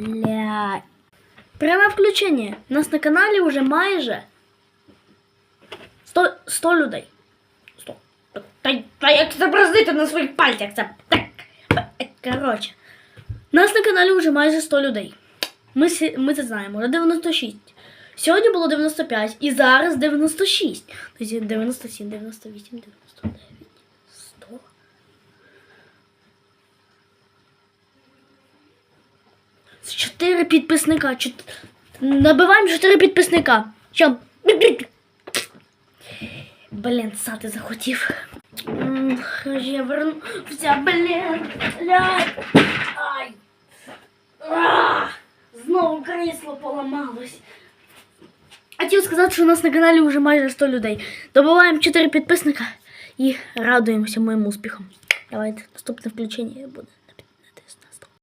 Блядь. Пряме включення. У нас на каналі вже майже 100, 100 людей. 100. Та, та як зобразити на своїх пальцях це? Так. Коротше. У нас на каналі вже майже 100 людей. Ми, сі- ми це знаємо, вже 96. Сьогодні було 95 і зараз 96. Тобто 97, 98, 99, 4 підписника. Чот- Набиваємо 4 підписника. Що? Блін, сати захотів. М, Я вернувся, блін. Блядь. Ай. А! Знову крісло поламалось. Хотів сказати, що у нас на каналі вже майже 100 людей. Добиваємо 4 підписника і радуємося моїм успіхам. Давайте наступне включення буде.